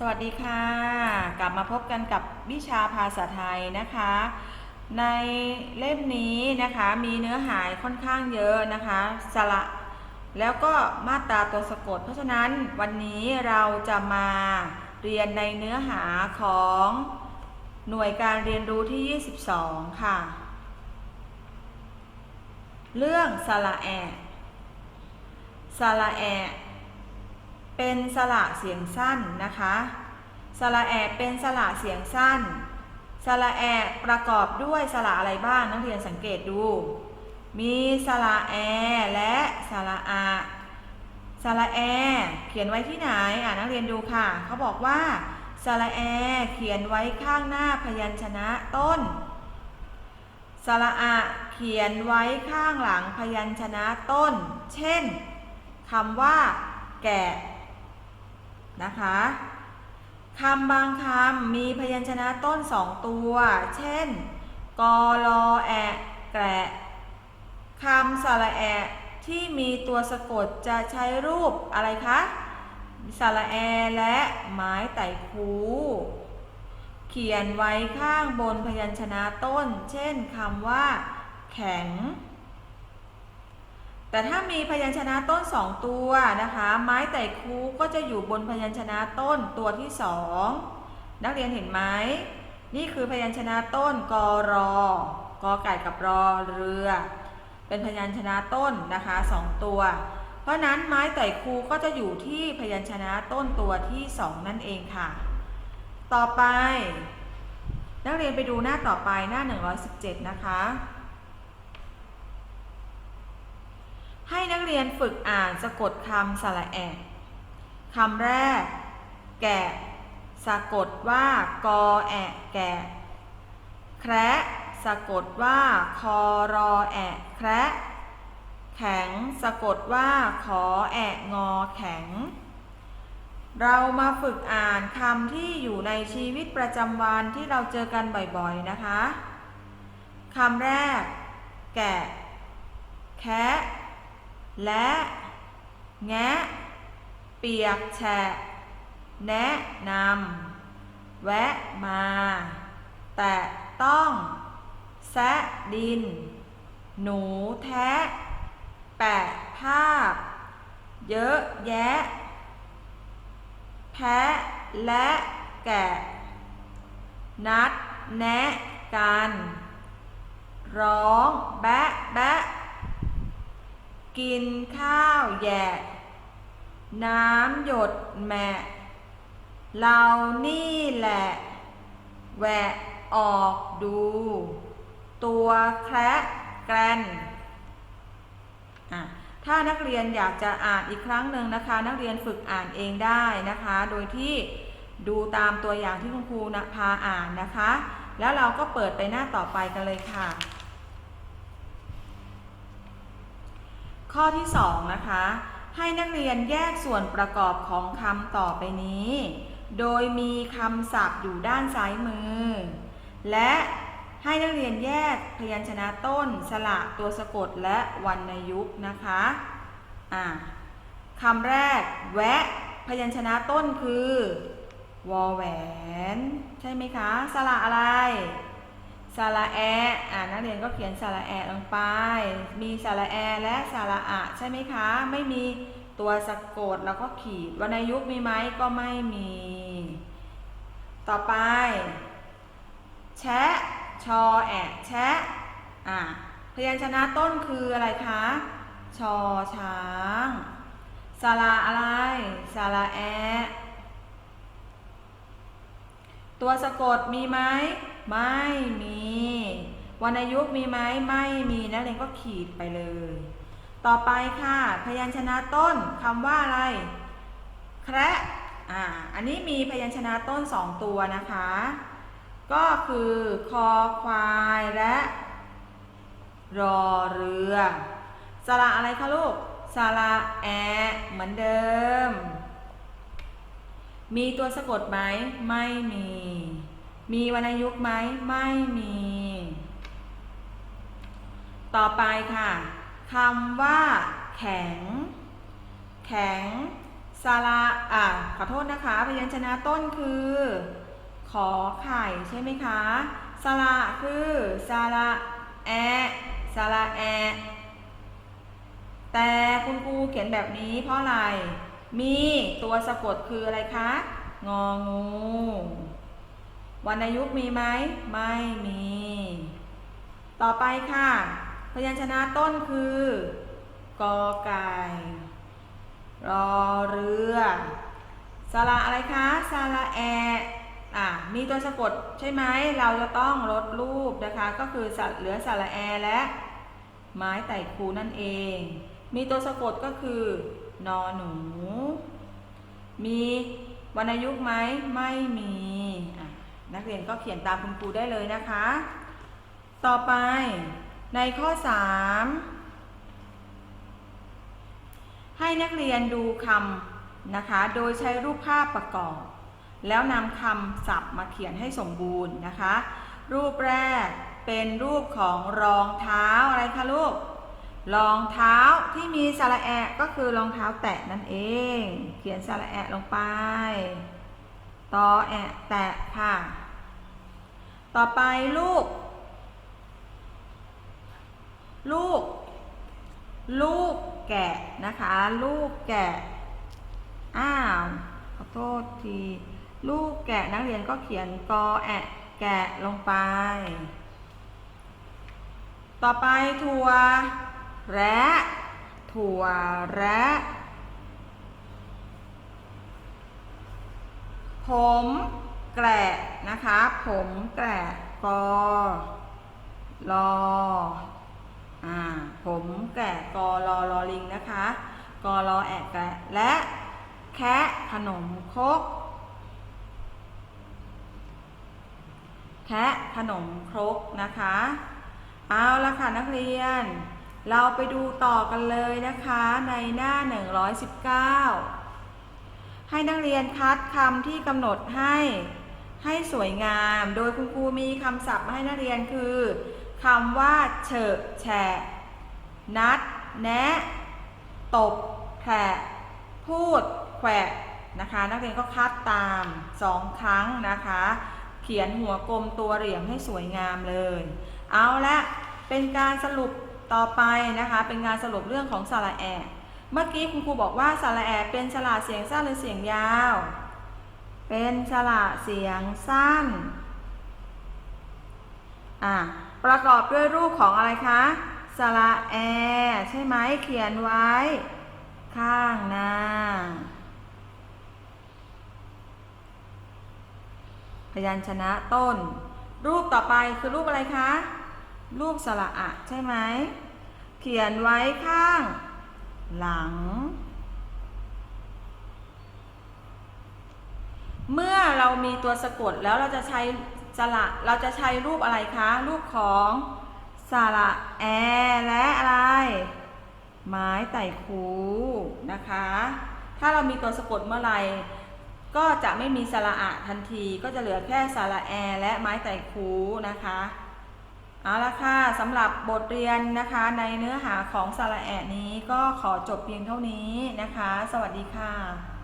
สวัสดีค่ะ กลับมาพบกันกับวิชาภาษาไทยนะคะ ในเล่มนี้นะคะมีเนื้อหาค่อนข้างเยอะนะคะสระแล้วก็มาตราตัวสะกด เพราะฉะนั้นวันนี้เราจะมาเรียนในเนื้อหาของหน่วยการเรียนรู้ที่ 22 ค่ะ เรื่องสระแอะสระแอะ เป็นสระเสียงสั้นนะคะ สระแอะเป็นสระเสียงสั้น สระแอะประกอบด้วยสระอะไรบ้างนักเรียนสังเกตดู มีสระแอและสระอาสระแอเขียนไว้ที่ไหนอ่านักเรียนดูค่ะ เขาบอกว่าสระแอเขียนไว้ข้างหน้าพยัญชนะต้นสระอะเขียนไว้ข้างหลังพยัญชนะต้น เช่นคำว่า แกะ นะคะคำบางคำมีพยัญชนะต้นสองตัว เช่น กอลอแอะแกะคำสระแอะที่มีตัวสะกดจะใช้รูปอะไรคะสระแอและไม้ไต่คูเขียนไว้ข้างบนพยัญชนะต้น เช่นคำว่า แข็ง แต่ถ้ามีพยัญชนะต้นสองตัวนะคะ ไม้ไต่คูก็จะอยู่บนพยัญชนะต้นตัวที่สองนักเรียนเห็นไหมนี่คือพยัญชนะต้นกรอกอไก่กับรอเรือ เป็นพยัญชนะต้นนะคะสองตัว เพราะนั้นไม้ไต่คูก็จะอยู่ที่พยัญชนะต้นตัวที่สองนั่นเองค่ะ ต่อไป นักเรียนไปดูหน้าต่อไปหน้า 117 นะคะ ให้นักเรียนฝึกอ่านสะกดคำสระแอะคำแรก แกะ สะกดว่ากอแอะแกะ แคระสะกดว่าคอรอแอะแคระแข็งสะกดว่าขอแอะงอแข็ง เรามาฝึกอ่านคำที่อยู่ในชีวิตประจำวันที่เราเจอกันบ่อยๆนะคะคำแรก แกะ แคะ และ แงะ เปียกแฉะ แนะนำ แวะมา แตะต้อง แซะดิน หนูแทะ แปะภาพ เยอะแยะ แพะและแกะ นัดแนะกัน ร้อง แบะ แบะ กินข้าวแย่น้ำหยดแมะ เรานี่แหละ แหวะออกดู ตัวแคระแกรนอะถ้านักเรียนอยากจะอ่านอีกครั้งหนึ่งนะคะ นักเรียนฝึกอ่านเองได้นะคะ โดยที่ดูตามตัวอย่างที่คุณครูนะพาอ่านนะคะ แล้วเราก็เปิดไปหน้าต่อไปกันเลยค่ะ ข้อที่2นะคะ ให้นักเรียนแยกส่วนประกอบของคำต่อไปนี้ โดยมีคำศัพท์อยู่ด้านซ้ายมือ และให้นักเรียนแยกพยัญชนะต้น สระตัวสะกดและวรรณยุกต์นะคะอ่าคำแรก แวะ พยัญชนะต้นคือ วอแหวน ใช่ไหมคะ สระอะไร สาระแออ่านักเรียนก็เขียนสาระแอลงไป มีสาระแอและสาระอะใช่ไหมคะ ไม่มีตัวสะกดแล้วก็ขีดวรรณยุกต์มีไหมก็ไม่มี ต่อไป แชะชอแอะแชะอ่าพยัญชนะต้นคืออะไรคะ ชอช้างสาระอะไรสาระแอตัวสะกดมีไหม ไม่มีวรรณยุกต์มีไหมไม่มีนักเรียนก็ขีดไปเลย ต่อไปค่ะ พยัญชนะต้นคำว่าอะไร แคระอ่าอันนี้มีพยัญชนะต้นสองตัวนะคะ ก็คือคอควายและรอเรือสระอะไรคะลูกสระแอ เหมือนเดิม มีตัวสะกดไหม ไม่มี มีวรรณยุกต์ไหมไม่มี ต่อไปค่ะคำว่า แข็ง แข็งสสระอะขอโทษนะคะพยัญชนะต้นคือ ขอไข่ใช่ไหมคะสาระคือสาระแอะสระแอ แต่คุณครูเขียนแบบนี้เพราะอะไร มีตัวสะกดคืออะไรคะ งองู วรรณยุกต์มีไหมไม่มี ต่อไปค่ะ พยัญชนะต้นคือกอไก่รอเรือสระอะไรคะสระแออะมีตัวสะกดใช่ไหมเราจะต้องลดรูปนะคะ ก็คือสัตว์เหลือสระแอและไม้ไต่คูนั่นเอง มีตัวสะกดก็คือนอหนู มีวรรณยุกต์ไหมไม่มี นักเรียนก็เขียนตามคุณครูได้เลยนะคะ ต่อไปในข้อ 3 ให้นักเรียนดูคำนะคะ โดยใช้รูปภาพประกอบ แล้วนำคำศัพท์มาเขียนให้สมบูรณ์นะคะ รูปแรกเป็นรูปของรองเท้าอะไรคะลูกรองเท้าที่มีสระแอะก็คือรองเท้าแตะนั่นเอง เขียนสระแอะลงไป ตอแอะแตะค่ะ ต่อไปลูก ลูก ลูกแกะนะคะ ลูกแกะ อ้าว ขอโทษที ลูกแกะนักเรียนก็เขียนกอแอะแกะลงไป ต่อไปถั่วแระถั่วแระผม แกะนะคะ ผมแกะกอรออ่าผมแกะกอรอรอลิงนะคะกอรอแอะแกะและแคะขนมครกแคะขนมครกนะคะ เอาละค่ะนักเรียน เราไปดูต่อกันเลยนะคะในหน้า 119 ให้นักเรียนคัดคำที่กำหนดให้ ให้สวยงาม โดยคุณครูมีคำศัพท์มาให้นักเรียนคือคำว่าเฉอะแฉะนัด แนะ ตบแผะพูด แขวะนะคะ นักเรียนก็คัดตามสองครั้งนะคะ เขียนหัวกลมตัวเหลี่ยมให้สวยงามเลย เอาละเป็นการสรุปต่อไปนะคะ เป็นการสรุปเรื่องของสระแอะเมื่อกี้คุณครูบอกว่าสระแอะเป็นสระเสียงสั้นหรือเสียงยาว เป็นสระเสียงสั้น อะ ประกอบด้วยรูปของอะไรคะ สระแอ ใช่ไหมเขียนไว้ ข้างหน้า พยัญชนะต้น รูปต่อไปคือรูปอะไรคะ รูปสระอะ ใช่ไหม เขียนไว้ข้าง หลัง เมื่อเรามีตัวสะกดแล้วเราจะใช้สระเราจะใช้รูปอะไรคะ รูปของสระแอและอะไร ไม้ไต่คูนะคะ ถ้าเรามีตัวสะกดเมื่อไหร่ก็จะไม่มีสระอะทันที ก็จะเหลือแค่สระแอและไม้ไต่คูนะคะเอาละค่ะสำหรับบทเรียนนะคะในเนื้อหาของสระแอะนี้ก็ขอจบเพียงเท่านี้นะคะ สวัสดีค่ะ